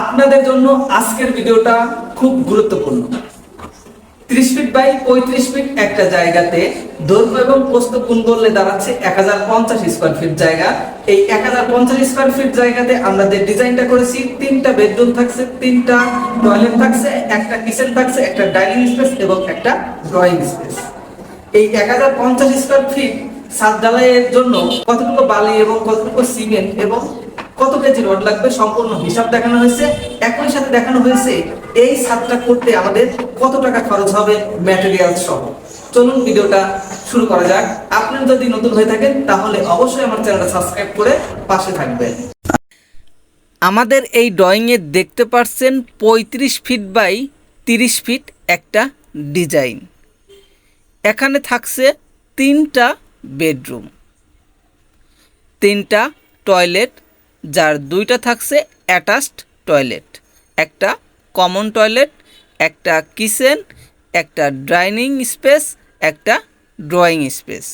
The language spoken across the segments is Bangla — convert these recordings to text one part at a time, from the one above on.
আপনাদের জন্য আজকের ভিডিওটা খুব গুরুত্বপূর্ণ। ত্রিশ ফিট বাই পঁয়ত্রিশ ফিট একটা জায়গাতে দৈর্ঘ্য এবং প্রস্থ গুণ করলে দাঁড়াচ্ছে এক হাজার পঞ্চাশ স্কোয়ার ফিট জায়গা। এই এক হাজার পঞ্চাশ স্কোয়ার ফিট জায়গাতে আমরা যে ডিজাইনটা করেছি, তিনটা বেডরুম থাকছে, তিনটা টয়লেট থাকছে, একটা কিচেন থাকছে, একটা ডাইনিং স্পেস এবং একটা ড্রয়িং স্পেস এই এক হাজার পঞ্চাশ স্কোয়ার ফিট ছাদ ঢালাইয়ের জন্য কতটুকু বালি এবং কতটুকু সিমেন্ট এবং কত কেজি রড লাগবে? সম্পূর্ণ হিসাব দেখানো হয়েছে। একই সাথে দেখানো হয়েছে এই ছাদটা করতে আমাদের কত টাকা খরচ হবে ম্যাটেরিয়াল সহ। চলুন ভিডিওটা শুরু করা যাক। আপনি যদি নতুন হয়ে থাকেন, তাহলে অবশ্যই আমার চ্যানেলটা সাবস্ক্রাইব করে পাশে থাকবেন। আমাদের এই ড্রয়িংয়ে দেখতে পাচ্ছেন পঁয়ত্রিশ ফিট বাই তিরিশ ফিট একটা ডিজাইন এখানে থাকছে তিনটা বেডরুম তিনটা টয়লেট যার দুইটা থাকছে অ্যাটাচড টয়লেট। একটা কমন টয়লেট, একটা কিচেন, একটা ডাইনিং স্পেস, একটা ড্রয়িং স্পেস।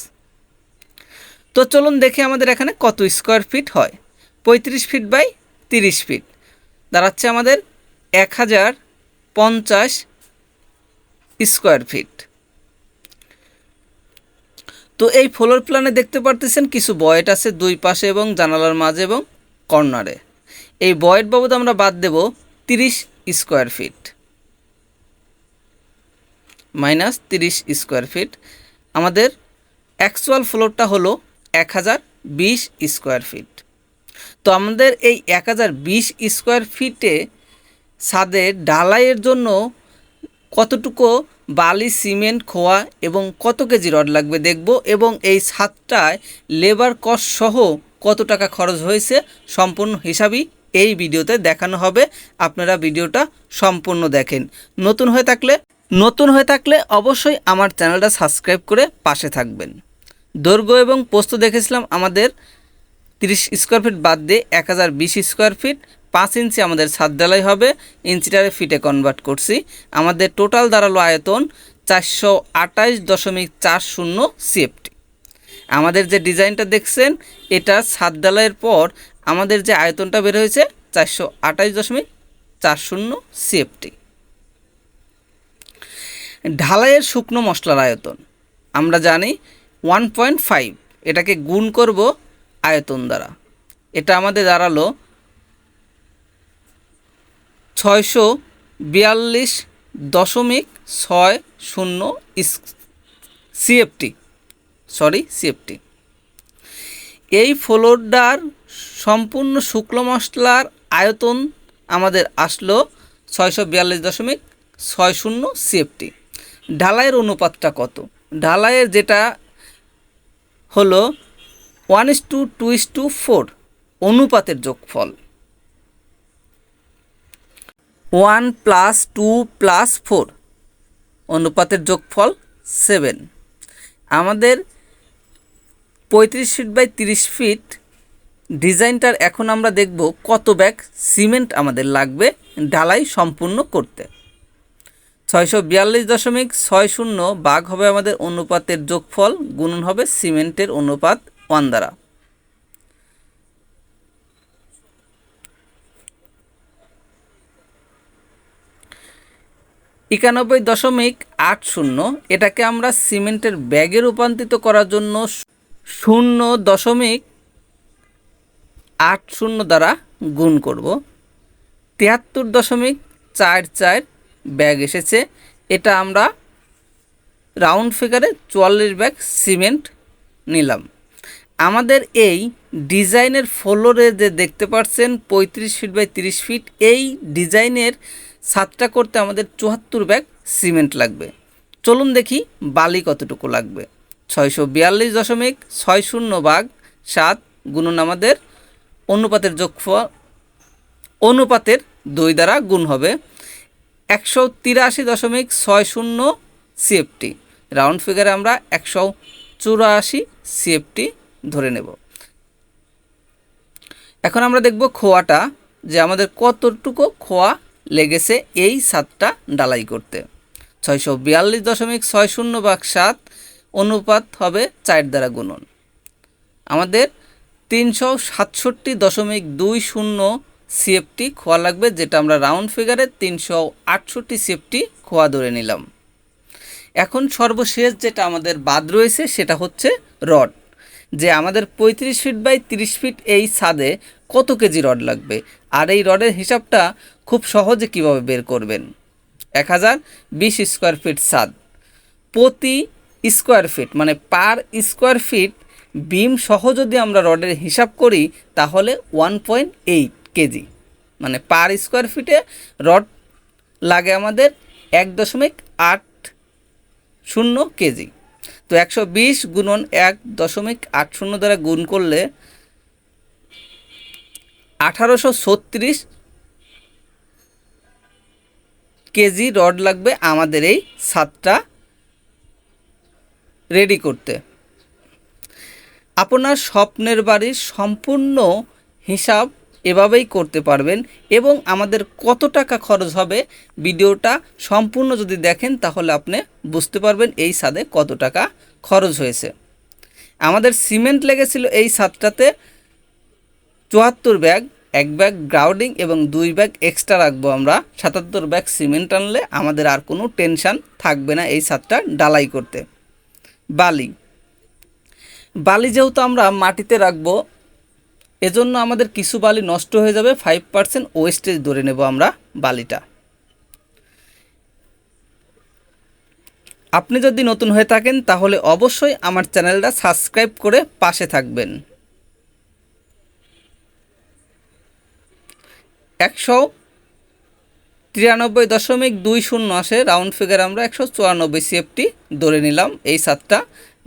তো চলুন দেখি আমাদের এখানে কত স্কোয়ার ফিট হয়। পঁয়ত্রিশ ফিট বাই তিরিশ ফিট। দাঁড়াচ্ছে আমাদের এক হাজার পঞ্চাশ স্কোয়ার ফিট। তো এই ফ্লোর প্ল্যানে দেখতে পারতেছেন কিছু বয়েট আছে দুই পাশে এবং জানালার মাঝে এবং কর্নারে। এই বয়েট বাবদ আমরা বাদ দেব তিরিশ স্কোয়ার ফিট। মাইনাস তিরিশ স্কোয়ার ফিট। আমাদের অ্যাকচুয়াল ফ্লোরটা হলো এক হাজার বিশ স্কোয়ার ফিট। তো আমাদের এই এক হাজার বিশ স্কোয়ার ফিটে ছাদের ডালাইয়ের জন্য কতটুকু বালি, সিমেন্ট, খোয়া এবং কত কেজি রড লাগবে দেখব এবং এই ছাদটায় লেবার কস্ট সহ কত টাকা খরচ হয়েছে সম্পূর্ণ হিসাবই এই ভিডিওতে দেখানো হবে। আপনারা ভিডিওটা সম্পূর্ণ দেখেন। নতুন হয়ে থাকলে, নতুন হয়ে থাকলে অবশ্যই আমার চ্যানেলটা সাবস্ক্রাইব করে পাশে থাকবেন। দৈর্ঘ্য এবং পোস্ত দেখেছিলাম আমাদের তিরিশ স্কোয়ার ফিট বাদ দিয়ে এক হাজার বিশ স্কোয়ার ফিট, পাঁচ ইঞ্চি আমাদের ছাদ ঢালাই হবে ইঞ্চিটারে ফিটে কনভার্ট করছি। আমাদের টোটাল দাঁড়াল আয়তন চারশো আটাইশ দশমিক চার শূন্য সিএফটি আমাদের যে ডিজাইনটা দেখছেন, এটা ছাদ ঢালাইয়ের পর আমাদের যে আয়তনটা বের হয়েছে চারশো আটাইশ দশমিক চার শূন্য সিএফটি। ঢালাইয়ের শুকনো মশলার আয়তন, আমরা জানি ওয়ান পয়েন্ট ফাইভ, এটাকে গুণ করব আয়তন দ্বারা। এটা আমাদের দাঁড়াল ছয়শো বিয়াল্লিশ দশমিক ছয় শূন্য সিএফটি। সরি সিএফটি এই ফ্লোরটার সম্পূর্ণ শুক্ল মশলার আয়তন আমাদের আসলো ছয়শো বিয়াল্লিশ দশমিক ছয় শূন্য সিএফটি ঢালাইয়ের অনুপাতটা কত? ঢালাইয়ের যেটা হলো one is to two is to four অনুপাতের যোগফল। One plus two plus four অনুপাতের যোগফল সেভেন আমাদের পঁয়ত্রিশ ফিট বাই তিরিশ ফিট ডিজাইনটার এখন আমরা দেখব কত ব্যাগ সিমেন্ট আমাদের লাগবে ঢালাই সম্পূর্ণ করতে। ছয়শো বিয়াল্লিশ দশমিক ছয় শূন্য বাঘ হবে আমাদের অনুপাতের যোগফল, গুণন হবে সিমেন্টের অনুপাত ওয়ান দ্বারা। একানব্বই দশমিক আট শূন্য, এটাকে আমরা সিমেন্টের ব্যাগে রূপান্তরিত করার জন্য শূন্য দশমিক আট শূন্য দ্বারা গুণ করব। তিয়াত্তর দশমিক চার চার ব্যাগ এসেছে। এটা আমরা রাউন্ড ফিগারে চুয়াল্লিশ ব্যাগ সিমেন্ট নিলাম। আমাদের এই ডিজাইনের ফ্লোরে যে দেখতে পাচ্ছেন পঁয়ত্রিশ ফিট বাই তিরিশ ফিট, এই ডিজাইনের ছাদটা করতে আমাদের চুয়াত্তর ব্যাগ সিমেন্ট লাগবে। চলুন দেখি বালি কতটুকু লাগবে। ছয়শো বিয়াল্লিশ দশমিক ছয় শূন্য ভাগ সাত গুণন আমাদের অনুপাতের যোগফল অনুপাতের দুই দ্বারা গুণ হবে একশো তিরাশি দশমিক ছয় শূন্য সিএফটি রাউন্ড ফিগারে আমরা একশো চুরাশি সিএফটি ধরে নেব। এখন আমরা দেখব খোয়াটা যে আমাদের কতটুকু খোয়া লেগেছে এই সাতটা ডালাই করতে। ছয়শো বিয়াল্লিশ দশমিক ছয় শূন্য বাক সাত অনুপাত হবে চার দ্বারা গুণন। আমাদের তিনশো সাতষট্টি দশমিক দুই শূন্য সিএফটি খোয়া লাগবে, যেটা আমরা রাউন্ড ফিগারে তিনশো আটষট্টি সিএফটি খোয়া ধরে নিলাম। এখন সর্বশেষ যেটা আমাদের বাদ রয়েছে, সেটা হচ্ছে রড। যে আমাদের পঁয়ত্রিশ ফিট বাই তিরিশ ফিট এই ছাদে কত কেজি রড লাগবে? আর এই রডের হিসাবটা খুব সহজে কীভাবে বের করবেন? এক হাজার বিশ স্কোয়ার ফিট ছাদ। প্রতি স্কোয়ার ফিট মানে পার স্কোয়ার ফিট বিম সহ যদি আমরা রডের হিসাব করি, তাহলে ওয়ান পয়েন্ট এইট কেজি। মানে পার স্কোয়ার ফিটে রড লাগে আমাদের এক দশমিক আট শূন্য কেজি। তো একশো বিশ গুণন এক দশমিক আট শূন্য দ্বারা গুণ করলে আঠারোশো ছত্রিশ কেজি রড লাগবে আমাদের এই সাতটা রেডি করতে। আপনার স্বপ্নের বাড়ির সম্পূর্ণ হিসাব এভাবেই করতে পারবেন এবং আমাদের কত টাকা খরচ হবে ভিডিওটা সম্পূর্ণ যদি দেখেন তাহলে আপনি বুঝতে পারবেন এই ছাদে কত টাকা খরচ হয়েছে। আমাদের সিমেন্ট লেগেছিল এই ছাদটাতে চুয়াত্তর ব্যাগ, এক ব্যাগ গ্রাউডিং এবং দুই ব্যাগ এক্সট্রা রাখব আমরা। সাতাত্তর ব্যাগ সিমেন্ট আনলে আমাদের আর কোনো টেনশান থাকবে না এই ছাদটা ডালাই করতে। বালি। বালি যেহেতু আমরা মাটিতে রাখব, এজন্য আমাদের কিছু বালি নষ্ট হয়ে যাবে ফাইভ পার্সেন্ট ওয়েস্টেজ ধরে নেব আমরা বালিটা। আপনি যদি নতুন হয়ে থাকেন, তাহলে অবশ্যই আমার চ্যানেলটা সাবস্ক্রাইব করে পাশে থাকবেন। একশো তিরানব্বই দশমিক দুই শূন্য আসে। রাউন্ড ফিগার আমরা একশো চুরানব্বই সিএফটি ধরে নিলাম এই সাতটা।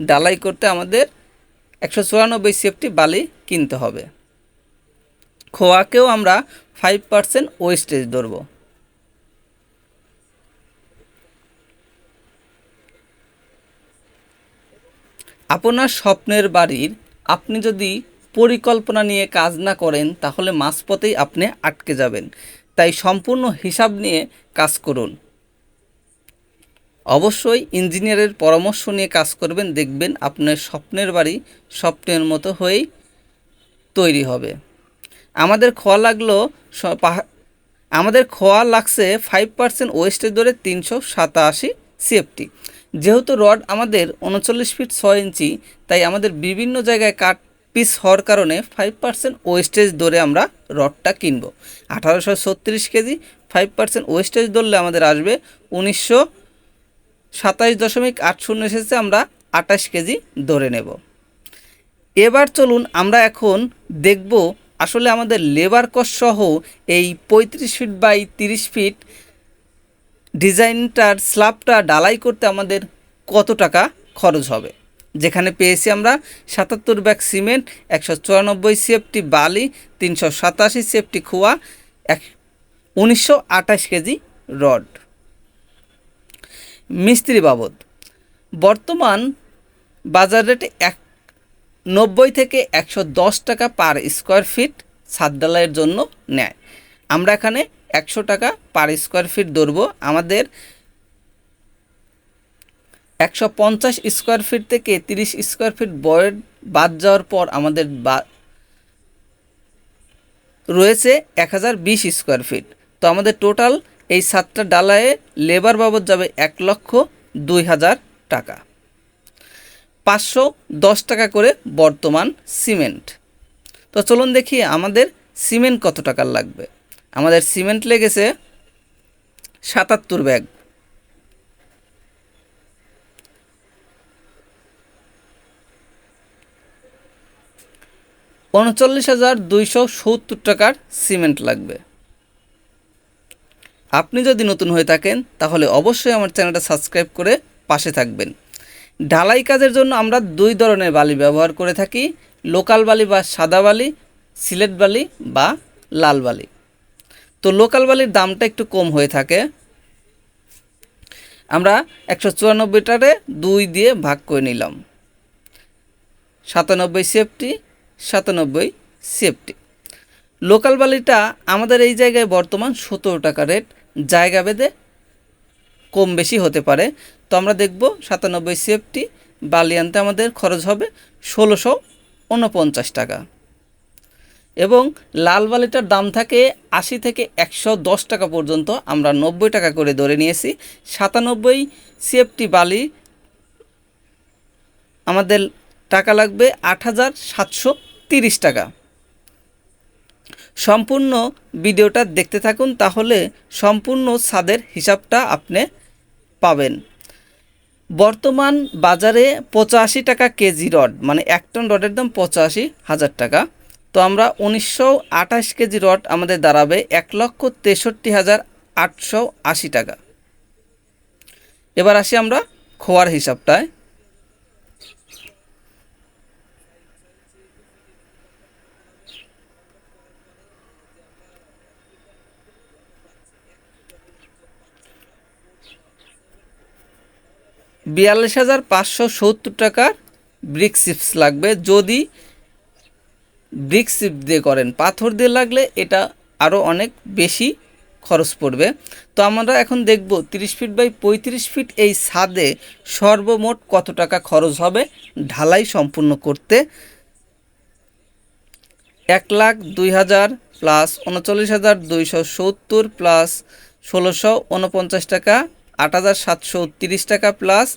ডালাই করতে আমাদের একশো চুরানব্বই সিএফটি বালি কিনতে হবে। খোয়াকেও আমরা ফাইভ পার্সেন্ট ওয়েস্টেজ ধরব। আপনার স্বপ্নের বাড়ির আপনি যদি পরিকল্পনা নিয়ে কাজ না করেন, তাহলে মাঝপথেই আপনি আটকে যাবেন। তাই সম্পূর্ণ হিসাব নিয়ে কাজ করুন। অবশ্যই ইঞ্জিনিয়ারের পরামর্শ নিয়ে কাজ করবেন, দেখবেন আপনার স্বপ্নের বাড়ি স্বপ্নের মতো হয়েই তৈরি হবে। আমাদের খোয়া লাগল আমাদের খোয়া লাগছে ফাইভ পার্সেন্ট ওয়েস্টের দরে তিনশো সাতাশি সিএফটি যেহেতু রড আমাদের উনচল্লিশ ফিট ছয় ইঞ্চি তাই আমাদের বিভিন্ন জায়গায় কাট পিস হওয়ার কারণে ফাইভ পার্সেন্ট ওয়েস্টেজ দরে আমরা রডটা কিনব। আঠারোশো ছত্রিশ কেজি ফাইভ পার্সেন্ট ওয়েস্টেজ ধরলে আমাদের আসবে উনিশশো সাতাইশ দশমিক আট শূন্য এসেছে, আমরা আঠাশ কেজি ধরে নেব। এবার চলুন আমরা এখন দেখব আসলে আমাদের লেবার কস্ট সহ এই পঁয়ত্রিশ ফিট বাই তিরিশ ফিট ডিজাইনটার স্ল্যাবটা ডালাই করতে আমাদের কত টাকা খরচ হবে। যেখানে পেয়েছি আমরা সাতাত্তর ব্যাগ সিমেন্ট, একশো চুরানব্বই সিএফটি বালি, তিনশো সাতাশি সিএফটি খোয়া, এক উনিশশো আঠাশ কেজি রড। মিস্ত্রি বাবদ, বর্তমান বাজার রেটে এক নব্বই থেকে একশো দশ টাকা পার স্কোয়ার ফিট ছাদ ঢালাইয়ের জন্য নেয় আমরা এখানে একশো টাকা পার স্কোয়ার ফিট ধরবো। আমাদের একশো পঞ্চাশ স্কোয়ার ফিট থেকে তিরিশ স্কোয়ার ফিট বয়ের বাদ যাওয়ার পর আমাদের বা, রয়েছে এক হাজার বিশ স্কোয়ার ফিট। তো আমাদের টোটাল এই সাতটা ডালায়ে লেবার বাবদ যাবে এক লক্ষ দুই হাজার টাকা। পাঁচশো দশ টাকা করে বর্তমান সিমেন্ট। তো চলুন দেখি আমাদের সিমেন্ট কত টাকার লাগবে। আমাদের সিমেন্ট লেগেছে সাতাত্তর ব্যাগ। উনচল্লিশ হাজার দুইশো সত্তর টাকার সিমেন্ট লাগবে। আপনি যদি নতুন হয়ে থাকেন, তাহলে অবশ্যই আমার চ্যানেলটা সাবস্ক্রাইব করে পাশে থাকবেন। ঢালাই কাজের জন্য আমরা দুই ধরনের বালি ব্যবহার করে থাকি, লোকাল বালি বা সাদা বালি, সিলেট বালি বা লাল বালি। তো লোকাল বালির দামটা একটু কম হয়ে থাকে। আমরা একশো চুরানব্বইটারে দুই দিয়ে ভাগ করে নিলাম। সাতানব্বই সেফটি সাতানব্বই সেফটি। লোকাল বালিটা আমাদের এই জায়গায় বর্তমান সতেরো টাকা রেট। জায়গা বেঁধে কম বেশি হতে পারে। তো আমরা দেখব সাতানব্বই সেফটি, বালি আনতে আমাদের খরচ হবে ষোলোশো উনপঞ্চাশ টাকা। এবং লাল বালিটার দাম থাকে আশি থেকে একশো দশ টাকা পর্যন্ত। আমরা নব্বই টাকা করে ধরে নিয়েছি। সাতানব্বই সিএফটি বালি আমাদের টাকা লাগবে আট হাজার সাতশো তিরিশ টাকা। সম্পূর্ণ ভিডিওটা দেখতে থাকুন, তাহলে সম্পূর্ণ ছাদের হিসাবটা আপনি পাবেন। বর্তমান বাজারে পঁচাশি টাকা কেজি রড মানে এক টন রডের দাম পঁচাশি হাজার টাকা। তো আমরা উনিশশো আঠাশ কেজি রড আমাদের দাঁড়াবে এক লক্ষ তেষট্টি হাজার আটশো আশি টাকা। এবার আসি আমরা খোয়ার হিসাবটায়। বিয়াল্লিশ হাজার পাঁচশো সত্তর টাকার ব্রিক চিপস লাগবে। যদি ব্রিক চিপ দিয়ে করেন, পাথর দিয়ে লাগলে এটা আরও অনেক বেশি খরচ পড়বে। তো আমরা এখন দেখব তিরিশ ফিট বাই পঁয়ত্রিশ ফিট এই ছাদে সর্বমোট কত টাকা খরচ হবে ঢালাই সম্পূর্ণ করতে। এক লাখ দুই হাজার প্লাস উনচল্লিশ হাজার দুইশো সত্তর প্লাস ষোলোশো উনপঞ্চাশ টাকা আট হাজার সাতশো তিরিশ টাকা প্লাস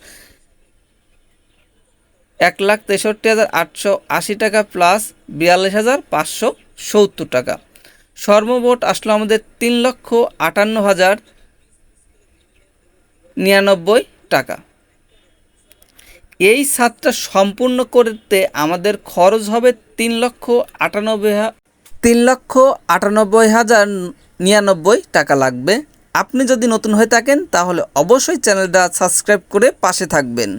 এক লাখ তেষট্টি হাজার আটশো আশি টাকা প্লাস বিয়াল্লিশ হাজার পাঁচশো সত্তর টাকা। সর্বমোট আসলো আমাদের তিন লক্ষ আটান্ন হাজার নিরানব্বই টাকা। এই ছাদটা সম্পূর্ণ করতে আমাদের খরচ হবে তিন লক্ষ আটানব্বই তিন লক্ষ আটানব্বই হাজার নিরানব্বই টাকা লাগবে। আপনি যদি নতুন হয়ে থাকেন তাহলে অবশ্যই চ্যানেলটা সাবস্ক্রাইব করে পাশে থাকবেন।